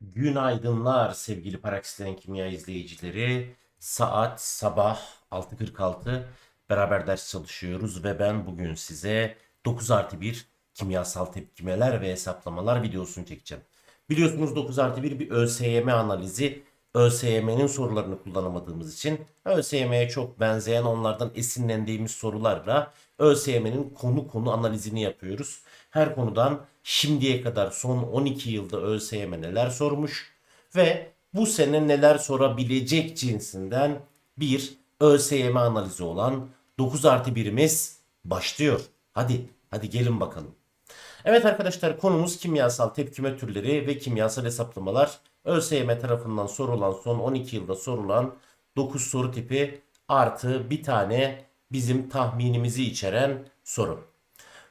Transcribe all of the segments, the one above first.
Günaydınlar sevgili Paraksiten Kimya izleyicileri. Saat sabah 6.46 beraber ders çalışıyoruz ve ben bugün size 9 artı 1 kimyasal tepkimeler ve hesaplamalar videosunu çekeceğim. Biliyorsunuz 9 artı 1 bir ÖSYM analizi. ÖSYM'nin sorularını kullanamadığımız için ÖSYM'ye çok benzeyen onlardan esinlendiğimiz sorularla ÖSYM'nin konu konu analizini yapıyoruz. Her konudan şimdiye kadar son 12 yılda ÖSYM neler sormuş ve bu sene neler sorabilecek cinsinden bir ÖSYM analizi olan 9 artı 1'imiz başlıyor. Hadi, hadi gelin bakalım. Evet arkadaşlar konumuz kimyasal tepkime türleri ve kimyasal hesaplamalar. ÖSYM tarafından sorulan son 12 yılda sorulan 9 soru tipi artı bir tane bizim tahminimizi içeren soru.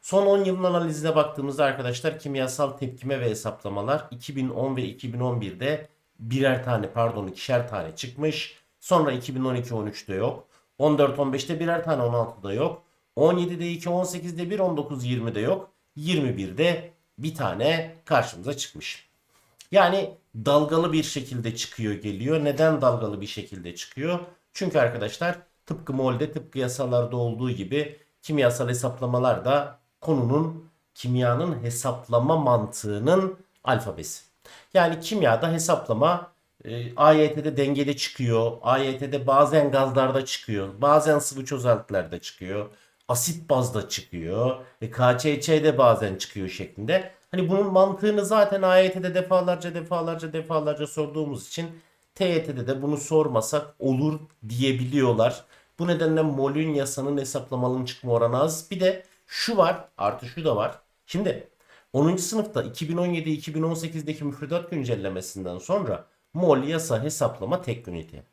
Son 10 yılın analizine baktığımızda arkadaşlar kimyasal tepkime ve hesaplamalar 2010 ve 2011'de birer tane pardon ikişer tane çıkmış. Sonra 2012-13'te yok. 14-15'te birer tane 16'da yok. 17'de 2, 18'de 1, 19-20'de yok. 21'de bir tane karşımıza çıkmış. Yani dalgalı bir şekilde çıkıyor geliyor. Neden dalgalı bir şekilde çıkıyor? Çünkü arkadaşlar tıpkı molde tıpkı yasalarda olduğu gibi kimyasal hesaplamalar da konunun kimyanın hesaplama mantığının alfabesi. Yani kimyada hesaplama e, AYT'de dengede çıkıyor. AYT'de bazen gazlarda çıkıyor. Bazen sıvı çözeltilerde çıkıyor. Asit bazda çıkıyor. E, KÇÇ'de bazen çıkıyor şeklinde. Hani bunun mantığını zaten AYT'de defalarca defalarca defalarca sorduğumuz için TYT'de de bunu sormasak olur diyebiliyorlar. Bu nedenle molün yasanın hesaplamalının çıkma oranı az. Bir de şu var artı şu da var. Şimdi 10. sınıfta 2017-2018'deki müfredat güncellemesinden sonra mol yasa hesaplama tek ünite.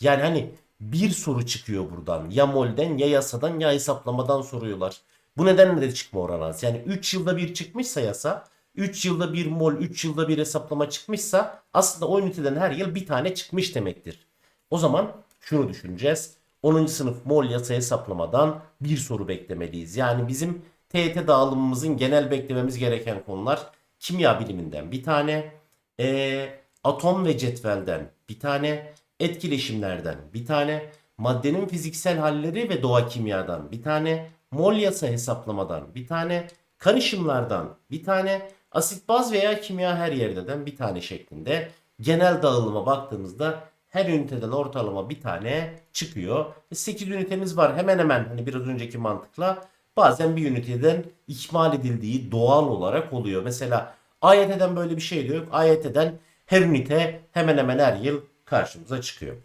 Yani hani bir soru çıkıyor buradan. Ya molden ya yasadan ya hesaplamadan soruyorlar. Bu nedenle de çıkma oranı az. Yani 3 yılda bir çıkmışsa yasa 3 yılda bir mol 3 yılda bir hesaplama çıkmışsa aslında o üniteden her yıl bir tane çıkmış demektir. O zaman şunu düşüneceğiz. 10. sınıf mol yasa hesaplamadan bir soru beklemeliyiz. Yani bizim TET dağılımımızın genel beklememiz gereken konular kimya biliminden bir tane, eee, atom ve cetvelden bir tane, etkileşimlerden bir tane, maddenin fiziksel halleri ve doğa kimyadan bir tane, mol yasa hesaplamadan bir tane, karışımlardan bir tane, asit baz veya kimya her yerdeden bir tane şeklinde genel dağılıma baktığımızda her üniteden ortalama bir tane çıkıyor. 8 ünitemiz var hemen hemen hani biraz önceki mantıkla. Bazen bir üniteden ihmal edildiği doğal olarak oluyor. Mesela AYT'den böyle bir şey de yok. AYT'den her ünite hemen hemen her yıl karşımıza çıkıyor.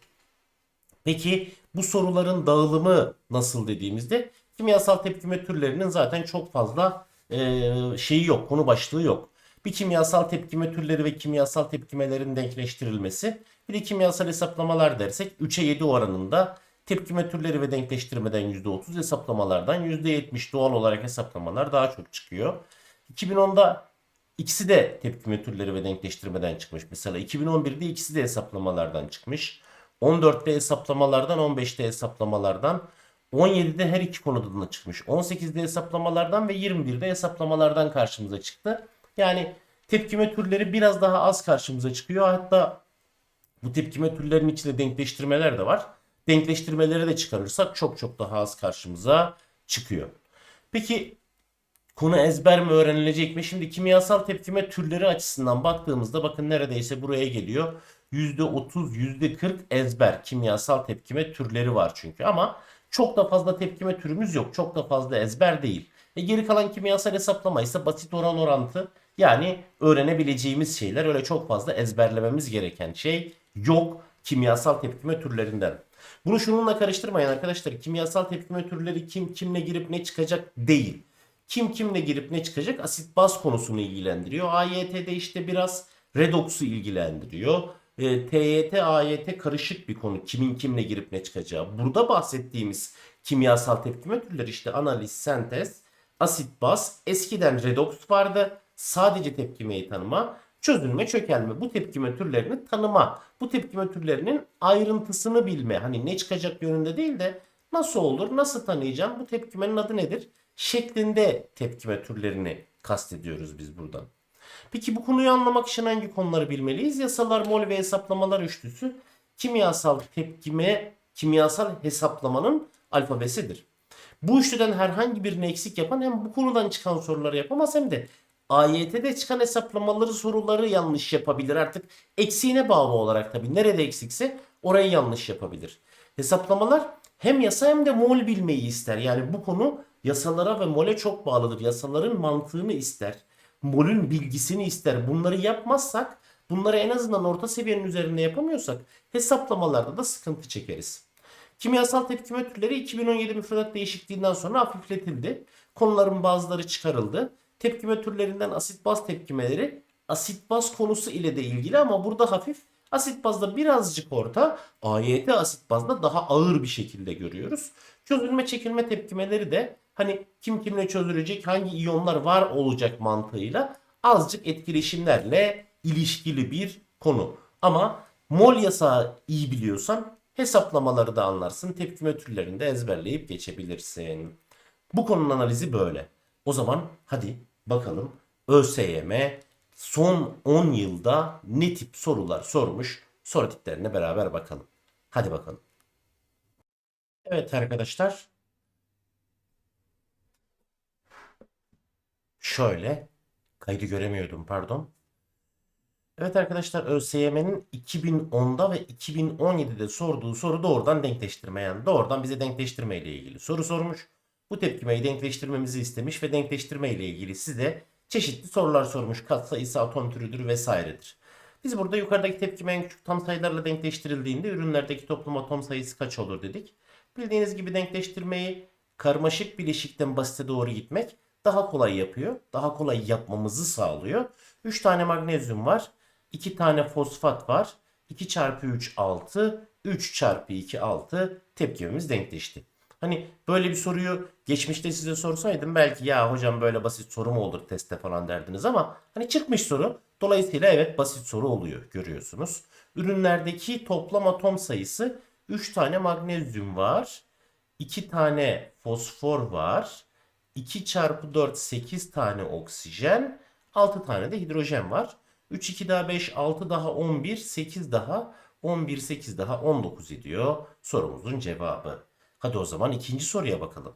Peki bu soruların dağılımı nasıl dediğimizde kimyasal tepkime türlerinin zaten çok fazla e, şeyi yok, konu başlığı yok. Bir kimyasal tepkime türleri ve kimyasal tepkimelerin denkleştirilmesi, bir de kimyasal hesaplamalar dersek 3'e 7 oranında tepkime türleri ve denkleştirmeden %30 hesaplamalardan %70 doğal olarak hesaplamalar daha çok çıkıyor. 2010'da ikisi de tepkime türleri ve denkleştirmeden çıkmış. Mesela 2011'de ikisi de hesaplamalardan çıkmış. 14'te hesaplamalardan, 15'te hesaplamalardan, 17'de her iki konuda da çıkmış. 18'de hesaplamalardan ve 21'de hesaplamalardan karşımıza çıktı. Yani tepkime türleri biraz daha az karşımıza çıkıyor. Hatta bu tepkime türlerinin içinde denkleştirmeler de var. Denkleştirmeleri de çıkarırsak çok çok daha az karşımıza çıkıyor. Peki konu ezber mi öğrenilecek mi? Şimdi kimyasal tepkime türleri açısından baktığımızda bakın neredeyse buraya geliyor. %30, %40 ezber kimyasal tepkime türleri var çünkü ama çok da fazla tepkime türümüz yok. Çok da fazla ezber değil. E geri kalan kimyasal hesaplama ise basit oran orantı. Yani öğrenebileceğimiz şeyler öyle çok fazla ezberlememiz gereken şey yok kimyasal tepkime türlerinden. Bunu şununla karıştırmayın arkadaşlar. Kimyasal tepkime türleri kim kimle girip ne çıkacak değil. Kim kimle girip ne çıkacak asit baz konusunu ilgilendiriyor. AYT'de işte biraz redoksu ilgilendiriyor. E, TYT, AYT karışık bir konu. Kimin kimle girip ne çıkacağı. Burada bahsettiğimiz kimyasal tepkime türleri işte analiz, sentez, asit baz. Eskiden redoks vardı. Sadece tepkimeyi tanıma. Çözülme, çökelme bu tepkime türlerini tanıma. Bu tepkime türlerinin ayrıntısını bilme. Hani ne çıkacak yönünde değil de nasıl olur, nasıl tanıyacağım, bu tepkimenin adı nedir? Şeklinde tepkime türlerini kastediyoruz biz buradan. Peki bu konuyu anlamak için hangi konuları bilmeliyiz? Yasalar, mol ve hesaplamalar üçlüsü kimyasal tepkime, kimyasal hesaplamanın alfabesidir. Bu üçlüden herhangi birini eksik yapan hem bu konudan çıkan soruları yapamaz hem de AYT'de çıkan hesaplamaları soruları yanlış yapabilir. Artık eksiğine bağlı olarak tabii nerede eksikse orayı yanlış yapabilir. Hesaplamalar hem yasa hem de mol bilmeyi ister. Yani bu konu yasalara ve mole çok bağlıdır. Yasaların mantığını ister. Molün bilgisini ister. Bunları yapmazsak, bunları en azından orta seviyenin üzerinde yapamıyorsak hesaplamalarda da sıkıntı çekeriz. Kimyasal tepkime türleri 2017 müfredat değişikliğinden sonra hafifletildi. Konuların bazıları çıkarıldı. Tepkime türlerinden asit baz tepkimeleri asit baz konusu ile de ilgili ama burada hafif asit bazda birazcık orta, AYT asit bazda daha ağır bir şekilde görüyoruz. Çözülme çekilme tepkimeleri de hani kim kimle çözülecek, hangi iyonlar var olacak mantığıyla azıcık etkileşimlerle ilişkili bir konu. Ama mol yasağı iyi biliyorsan hesaplamaları da anlarsın. Tepkime türlerini de ezberleyip geçebilirsin. Bu konunun analizi böyle. O zaman hadi bakalım ÖSYM son 10 yılda ne tip sorular sormuş? Soru tiplerine beraber bakalım. Hadi bakalım. Evet arkadaşlar. Şöyle. Kaydı göremiyordum pardon. Evet arkadaşlar ÖSYM'nin 2010'da ve 2017'de sorduğu soru doğrudan denkleştirme doğrudan bize denkleştirme ile ilgili soru sormuş. Bu tepkimeyi denkleştirmemizi istemiş ve denkleştirme ile ilgili size çeşitli sorular sormuş. Katsayısı, atom türüdür vesairedir. Biz burada yukarıdaki tepkime en küçük tam sayılarla denkleştirildiğinde ürünlerdeki toplam atom sayısı kaç olur dedik. Bildiğiniz gibi denkleştirmeyi karmaşık bileşikten basite doğru gitmek daha kolay yapıyor. Daha kolay yapmamızı sağlıyor. 3 tane magnezyum var. 2 tane fosfat var. 2 çarpı 3 6. 3 çarpı 2 6. Tepkimemiz denkleşti. Hani böyle bir soruyu geçmişte size sorsaydım belki ya hocam böyle basit soru mu olur testte falan derdiniz ama hani çıkmış soru. Dolayısıyla evet basit soru oluyor görüyorsunuz. Ürünlerdeki toplam atom sayısı 3 tane magnezyum var. 2 tane fosfor var. 2 çarpı 4 8 tane oksijen. 6 tane de hidrojen var. 3 2 daha 5 6 daha 11 8 daha 11 8 daha 19 ediyor sorumuzun cevabı. Hadi o zaman ikinci soruya bakalım.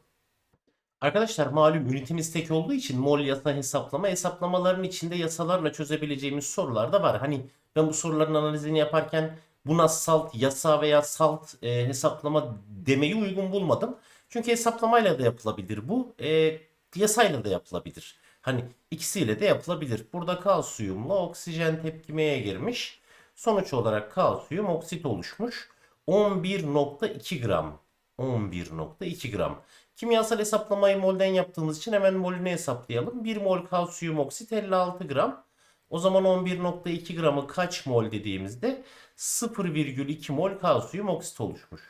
Arkadaşlar malum ünitemiz tek olduğu için mol yasa hesaplama hesaplamaların içinde yasalarla çözebileceğimiz sorular da var. Hani ben bu soruların analizini yaparken buna salt yasa veya salt e, hesaplama demeyi uygun bulmadım. Çünkü hesaplamayla da yapılabilir bu. E, yasayla da yapılabilir. Hani ikisiyle de yapılabilir. Burada kalsiyumla oksijen tepkimeye girmiş. Sonuç olarak kalsiyum oksit oluşmuş. 11.2 gram. 11.2 gram. Kimyasal hesaplamayı molden yaptığımız için hemen molünü hesaplayalım. 1 mol kalsiyum oksit 56 gram. O zaman 11.2 gramı kaç mol dediğimizde 0,2 mol kalsiyum oksit oluşmuş.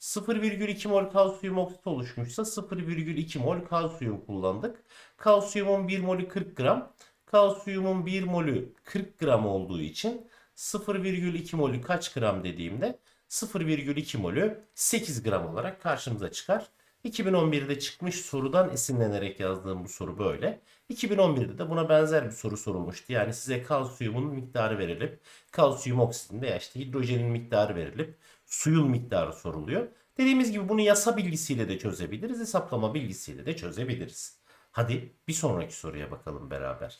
0,2 mol kalsiyum oksit oluşmuşsa 0,2 mol kalsiyum kullandık. Kalsiyumun 1 molü 40 gram. Kalsiyumun 1 molü 40 gram olduğu için 0,2 molü kaç gram dediğimde 0,2 molü 8 gram olarak karşımıza çıkar. 2011'de çıkmış sorudan esinlenerek yazdığım bu soru böyle. 2011'de de buna benzer bir soru sorulmuştu. Yani size kalsiyumun miktarı verilip, kalsiyum oksitin veya işte hidrojenin miktarı verilip, suyun miktarı soruluyor. Dediğimiz gibi bunu yasa bilgisiyle de çözebiliriz, hesaplama bilgisiyle de çözebiliriz. Hadi bir sonraki soruya bakalım beraber.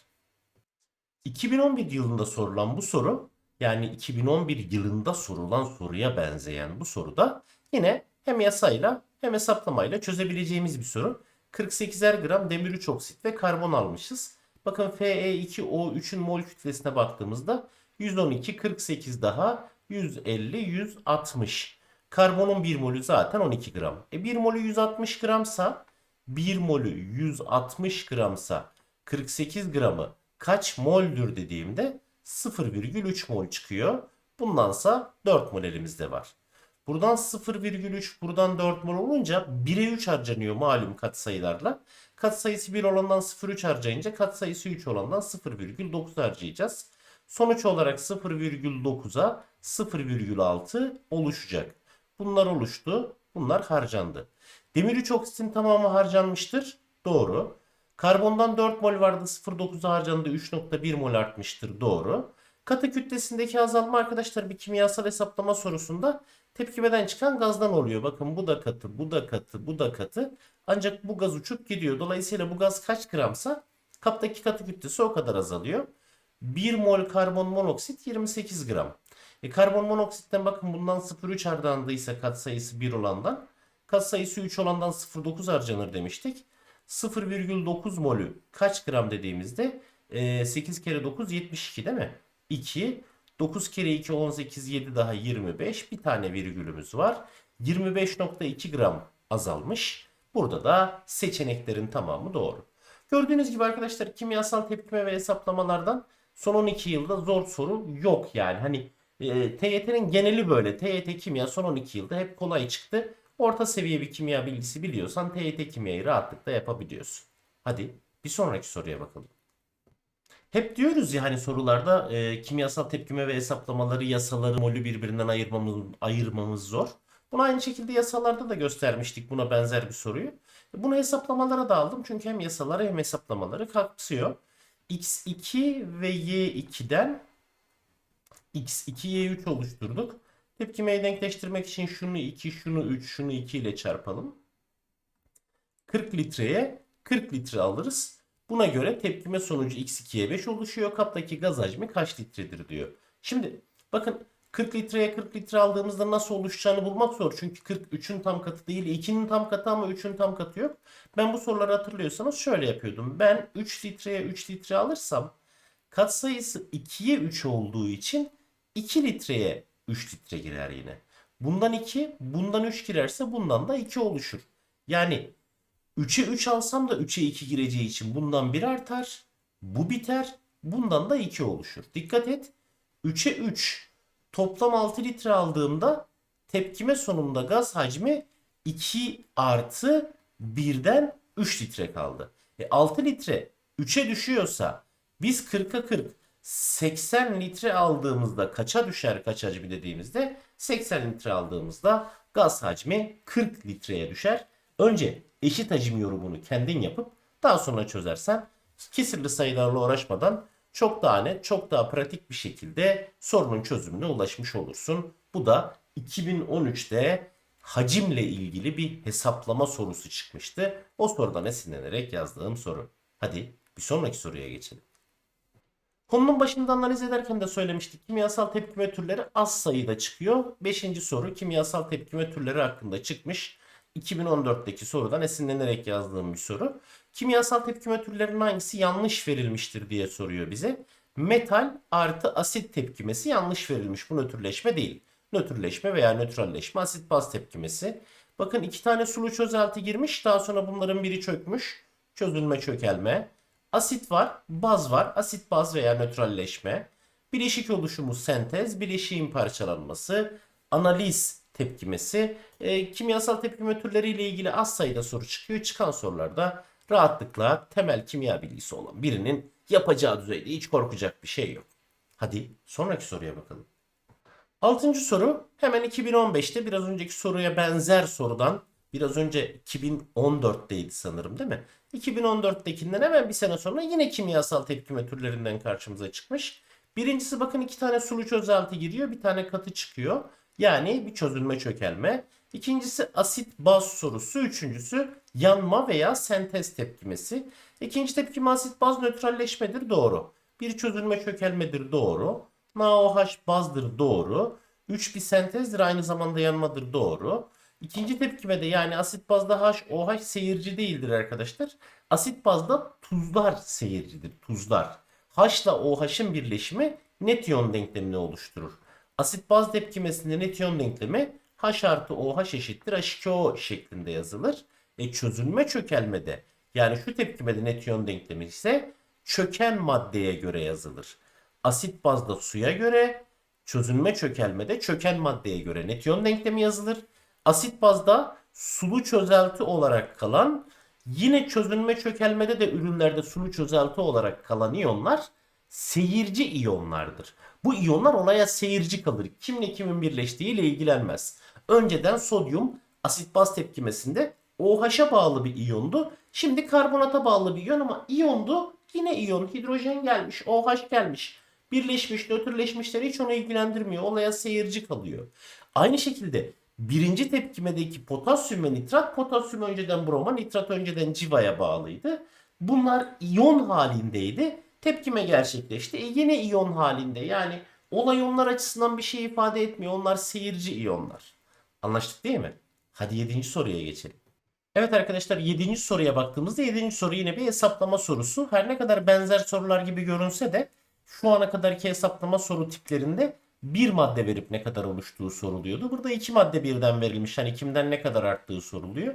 2011 yılında sorulan bu soru yani 2011 yılında sorulan soruya benzeyen bu soruda yine hem yasayla hem hesaplamayla çözebileceğimiz bir soru. 48'er gram demir 3 oksit ve karbon almışız. Bakın Fe2O3'ün mol kütlesine baktığımızda 112, 48 daha 150, 160. Karbonun 1 molü zaten 12 gram. E 1 molü 160 gramsa 1 molü 160 gramsa 48 gramı kaç moldür dediğimde 0,3 mol çıkıyor. Bundansa 4 mol elimizde var. Buradan 0,3 buradan 4 mol olunca 1'e 3 harcanıyor malum katsayılarla. Katsayısı 1 olandan 0,3 harcayınca katsayısı 3 olandan 0,9 harcayacağız. Sonuç olarak 0,9'a 0,6 oluşacak. Bunlar oluştu. Bunlar harcandı. Demir 3 oksitin tamamı harcanmıştır. Doğru. Karbondan 4 mol vardı 0.9 harcandı 3.1 mol artmıştır doğru. Katı kütlesindeki azalma arkadaşlar bir kimyasal hesaplama sorusunda tepkimeden çıkan gazdan oluyor. Bakın bu da katı, bu da katı, bu da katı. Ancak bu gaz uçup gidiyor. Dolayısıyla bu gaz kaç gramsa kaptaki katı kütlesi o kadar azalıyor. 1 mol karbon monoksit 28 gram. E, karbon monoksitten bakın bundan 0,3 harcandıysa katsayısı 1 olandan katsayısı 3 olandan 0,9 harcanır demiştik. 0,9 molü kaç gram dediğimizde e, 8 kere 9 72 değil mi? 2 9 kere 2 18 7 daha 25 bir tane virgülümüz var. 25.2 gram azalmış. Burada da seçeneklerin tamamı doğru. Gördüğünüz gibi arkadaşlar kimyasal tepkime ve hesaplamalardan son 12 yılda zor soru yok yani. Hani e, TYT'nin geneli böyle. TYT kimya son 12 yılda hep kolay çıktı. Orta seviye bir kimya bilgisi biliyorsan TYT kimyayı rahatlıkla yapabiliyorsun. Hadi bir sonraki soruya bakalım. Hep diyoruz ya hani sorularda e, kimyasal tepkime ve hesaplamaları yasaları molü birbirinden ayırmamız, ayırmamız zor. Bunu aynı şekilde yasalarda da göstermiştik buna benzer bir soruyu. Bunu hesaplamalara da aldım çünkü hem yasaları hem hesaplamaları kapsıyor. x2 ve y2'den x2 y3 oluşturduk. Tepkimeyi denkleştirmek için şunu 2, şunu 3, şunu 2 ile çarpalım. 40 litreye 40 litre alırız. Buna göre tepkime sonucu x2'ye 5 oluşuyor. Kaptaki gaz hacmi kaç litredir diyor. Şimdi bakın 40 litreye 40 litre aldığımızda nasıl oluşacağını bulmak zor. Çünkü 40 3'ün tam katı değil. 2'nin tam katı ama 3'ün tam katı yok. Ben bu soruları hatırlıyorsanız şöyle yapıyordum. Ben 3 litreye 3 litre alırsam katsayısı 2'ye 3 olduğu için 2 litreye 3 litre girer yine. Bundan 2, bundan 3 girerse bundan da 2 oluşur. Yani 3'e 3 alsam da 3'e 2 gireceği için bundan 1 artar. Bu biter. Bundan da 2 oluşur. Dikkat et. 3'e 3 toplam 6 litre aldığımda tepkime sonunda gaz hacmi 2 artı 1'den 3 litre kaldı. E 6 litre 3'e düşüyorsa biz 40'a 40 80 litre aldığımızda kaça düşer kaç hacmi dediğimizde 80 litre aldığımızda gaz hacmi 40 litreye düşer. Önce eşit hacim yorumunu kendin yapıp daha sonra çözersen kesirli sayılarla uğraşmadan çok daha net, çok daha pratik bir şekilde sorunun çözümüne ulaşmış olursun. Bu da 2013'te hacimle ilgili bir hesaplama sorusu çıkmıştı. O sorudan esinlenerek yazdığım soru. Hadi bir sonraki soruya geçelim. Konunun başında analiz ederken de söylemiştik. Kimyasal tepkime türleri az sayıda çıkıyor. Beşinci soru kimyasal tepkime türleri hakkında çıkmış. 2014'teki sorudan esinlenerek yazdığım bir soru. Kimyasal tepkime türlerinin hangisi yanlış verilmiştir diye soruyor bize. Metal artı asit tepkimesi yanlış verilmiş. Bu nötrleşme değil. Nötrleşme veya nötralleşme asit baz tepkimesi. Bakın iki tane sulu çözelti girmiş. Daha sonra bunların biri çökmüş. Çözülme çökelme. Asit var, baz var. Asit baz veya nötralleşme. Bileşik oluşumu sentez, bileşiğin parçalanması, analiz tepkimesi. E, kimyasal tepkime türleriyle ilgili az sayıda soru çıkıyor. Çıkan sorularda rahatlıkla temel kimya bilgisi olan birinin yapacağı düzeyde hiç korkacak bir şey yok. Hadi sonraki soruya bakalım. Altıncı soru hemen 2015'te biraz önceki soruya benzer sorudan biraz önce 2014'teydi sanırım değil mi? 2014'tekinden hemen bir sene sonra yine kimyasal tepkime türlerinden karşımıza çıkmış. Birincisi bakın iki tane sulu çözelti giriyor bir tane katı çıkıyor. Yani bir çözülme çökelme. İkincisi asit baz sorusu. Üçüncüsü yanma veya sentez tepkimesi. İkinci tepkime asit baz nötralleşmedir doğru. Bir çözülme çökelmedir doğru. NaOH bazdır doğru. 3 bir sentezdir aynı zamanda yanmadır doğru. İkinci tepkimede yani asit bazda H, OH seyirci değildir arkadaşlar. Asit bazda tuzlar seyircidir. Tuzlar. H ile OH'ın birleşimi net iyon denklemini oluşturur. Asit baz tepkimesinde net iyon denklemi H artı OH eşittir H2O şeklinde yazılır. E çözülme çökelmede yani şu tepkimede net iyon denklemi ise çöken maddeye göre yazılır. Asit bazda suya göre, çözülme çökelmede çöken maddeye göre net iyon denklemi yazılır. Asit bazda sulu çözelti olarak kalan yine çözülme çökelmede de ürünlerde sulu çözelti olarak kalan iyonlar seyirci iyonlardır. Bu iyonlar olaya seyirci kalır. Kimle kimin birleştiğiyle ilgilenmez. Önceden sodyum asit baz tepkimesinde OH'a bağlı bir iyondu. Şimdi karbonata bağlı bir iyon ama iyondu. Yine iyon. Hidrojen gelmiş. OH gelmiş. Birleşmiş, nötrleşmişler hiç onu ilgilendirmiyor. Olaya seyirci kalıyor. Aynı şekilde birinci tepkimedeki potasyum ve nitrat, potasyum önceden broma, nitrat önceden civaya bağlıydı. Bunlar iyon halindeydi. Tepkime gerçekleşti. E yine iyon halinde. Yani olay onlar açısından bir şey ifade etmiyor. Onlar seyirci iyonlar. Anlaştık değil mi? Hadi 7. soruya geçelim. Evet arkadaşlar 7. soruya baktığımızda 7. soru yine bir hesaplama sorusu. Her ne kadar benzer sorular gibi görünse de şu ana kadarki hesaplama soru tiplerinde bir madde verip ne kadar oluştuğu soruluyordu. Burada iki madde birden verilmiş. Hani kimden ne kadar arttığı soruluyor.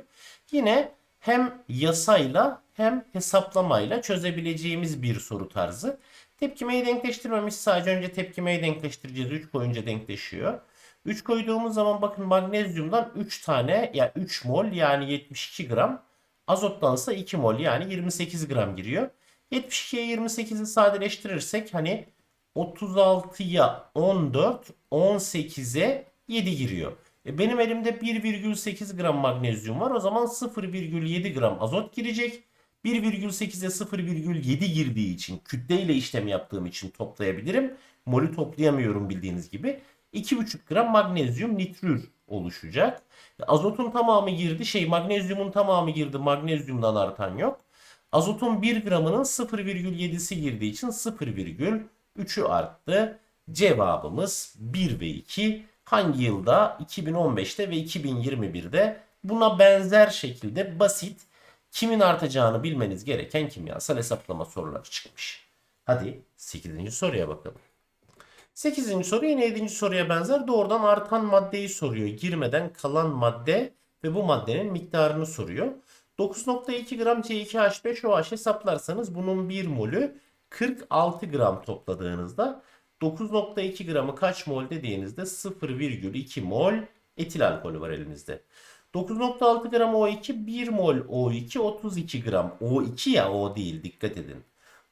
Yine hem yasayla hem hesaplamayla çözebileceğimiz bir soru tarzı. Tepkimeyi denkleştirmemiş. Sadece önce tepkimeyi denkleştireceğiz. 3 koyunca denkleşiyor. 3 koyduğumuz zaman bakın magnezyumdan 3 tane ya yani 3 mol yani 72 gram. Azottan ise 2 mol yani 28 gram giriyor. 72'ye 28'i sadeleştirirsek hani 36'ya 14, 18'e 7 giriyor. E benim elimde 1,8 gram magnezyum var. O zaman 0,7 gram azot girecek. 1,8'e 0,7 girdiği için kütleyle işlem yaptığım için toplayabilirim. Molü toplayamıyorum bildiğiniz gibi. 2,5 gram magnezyum nitrür oluşacak. Azotun tamamı girdi. Şey magnezyumun tamamı girdi. Magnezyumdan artan yok. Azotun 1 gramının 0,7'si girdiği için 0,3'ü arttı. Cevabımız 1 ve 2. Hangi yılda? 2015'te ve 2021'de buna benzer şekilde basit kimin artacağını bilmeniz gereken kimyasal hesaplama soruları çıkmış. Hadi 8. soruya bakalım. 8. soru yine 7. soruya benzer doğrudan artan maddeyi soruyor. Girmeden kalan madde ve bu maddenin miktarını soruyor. 9.2 gram C2H5OH hesaplarsanız bunun 1 molü 46 gram topladığınızda 9.2 gramı kaç mol dediğinizde 0,2 mol etil alkolü var elinizde. 9.6 gram O2 1 mol O2 32 gram. O2 ya O değil dikkat edin.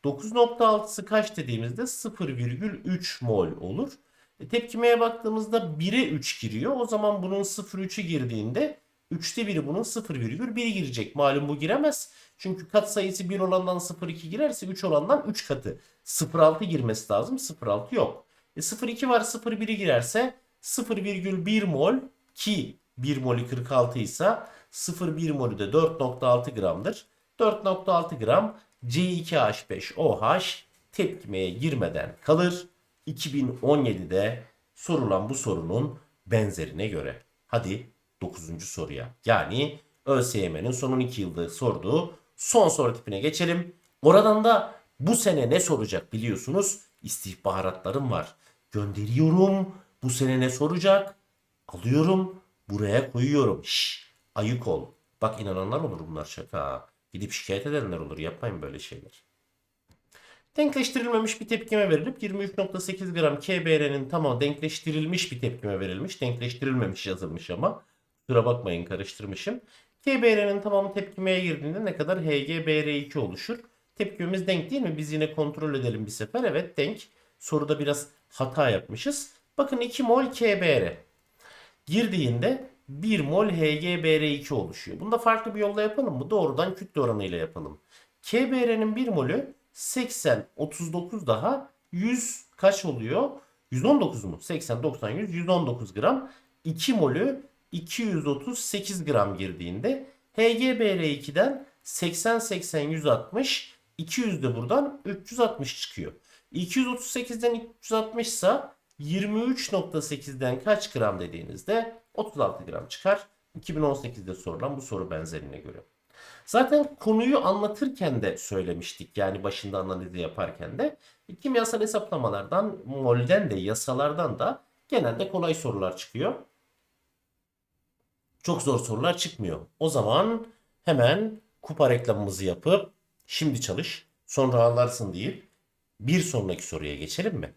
9.6'sı kaç dediğimizde 0,3 mol olur. E, tepkimeye baktığımızda 1'e 3 giriyor. O zaman bunun 0,3'ü girdiğinde 3'te biri bunun 0,1 girecek. Malum bu giremez. Çünkü kat sayısı 1 olandan 0,2 girerse 3 olandan 3 katı. 0,6 girmesi lazım. 0,6 yok. E 0,2 var 0,1'i girerse 0,1 mol ki 1 molü 46 ise 0,1 molü de 4,6 gramdır. 4,6 gram C2H5OH tepkimeye girmeden kalır. 2017'de sorulan bu sorunun benzerine göre. Hadi 9. soruya. Yani ÖSYM'nin son 12 yılda sorduğu son soru tipine geçelim. Oradan da bu sene ne soracak biliyorsunuz? İstihbaratlarım var. Gönderiyorum. Bu sene ne soracak? Alıyorum. Buraya koyuyorum. Şş, ayık ol. Bak inananlar olur bunlar şaka. Gidip şikayet edenler olur. Yapmayın böyle şeyler. Denkleştirilmemiş bir tepkime verilip 23.8 gram KBR'nin tamam denkleştirilmiş bir tepkime verilmiş. Denkleştirilmemiş yazılmış ama. Kusura bakmayın karıştırmışım. KBR'nin tamamı tepkimeye girdiğinde ne kadar HGBR2 oluşur? Tepkimimiz denk değil mi? Biz yine kontrol edelim bir sefer. Evet denk. Soruda biraz hata yapmışız. Bakın 2 mol KBR. Girdiğinde 1 mol HGBR2 oluşuyor. Bunu da farklı bir yolla yapalım mı? Doğrudan kütle oranıyla yapalım. KBR'nin 1 molü 80, 39 daha 100 kaç oluyor? 119 mu? 80, 90, 100, 119 gram. 2 molü 238 gram girdiğinde HGBR2'den 80, 80, 160, 200 de buradan 360 çıkıyor. 238'den 360 ise 23.8'den kaç gram dediğinizde 36 gram çıkar. 2018'de sorulan bu soru benzerine göre. Zaten konuyu anlatırken de söylemiştik yani başında analizi yaparken de kimyasal hesaplamalardan, molden de yasalardan da genelde kolay sorular çıkıyor. Çok zor sorular çıkmıyor. O zaman hemen kupa reklamımızı yapıp şimdi çalış sonra anlarsın değil bir sonraki soruya geçelim mi?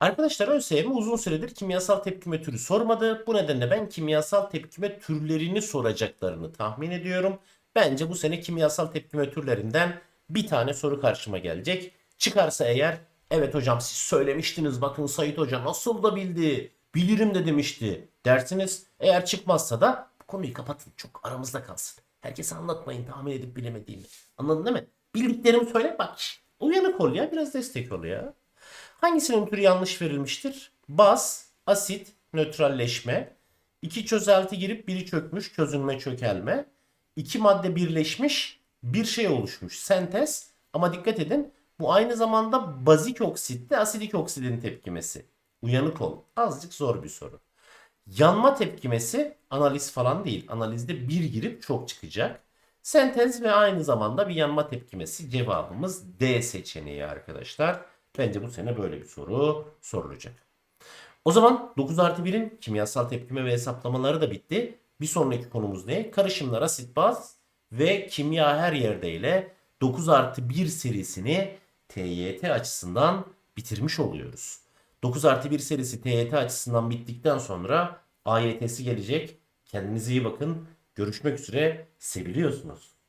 Arkadaşlar ÖSYM uzun süredir kimyasal tepkime türü sormadı. Bu nedenle ben kimyasal tepkime türlerini soracaklarını tahmin ediyorum. Bence bu sene kimyasal tepkime türlerinden bir tane soru karşıma gelecek. Çıkarsa eğer evet hocam siz söylemiştiniz bakın Sait Hoca nasıl da bildi. Bilirim de demişti dersiniz. Eğer çıkmazsa da Konuyu kapatın. Çok aramızda kalsın. Herkese anlatmayın tahmin edip bilemediğimi. Anladın değil mi? Bildiklerimi söyle bak. Uyanık ol ya. Biraz destek ol ya. Hangisinin türü yanlış verilmiştir? Baz, asit, nötralleşme. İki çözelti girip biri çökmüş, çözünme, çökelme. İki madde birleşmiş, bir şey oluşmuş. Sentez. Ama dikkat edin bu aynı zamanda bazik oksitle asidik oksidin tepkimesi. Uyanık ol. Azıcık zor bir soru. Yanma tepkimesi analiz falan değil. Analizde bir girip çok çıkacak. Sentez ve aynı zamanda bir yanma tepkimesi cevabımız D seçeneği arkadaşlar. Bence bu sene böyle bir soru sorulacak. O zaman 9 artı 1'in kimyasal tepkime ve hesaplamaları da bitti. Bir sonraki konumuz ne? Karışımlar asit baz ve kimya her yerde ile 9 artı 1 serisini TYT açısından bitirmiş oluyoruz. 9 artı 1 serisi TYT açısından bittikten sonra AYT'si gelecek. Kendinize iyi bakın. Görüşmek üzere. Seviliyorsunuz.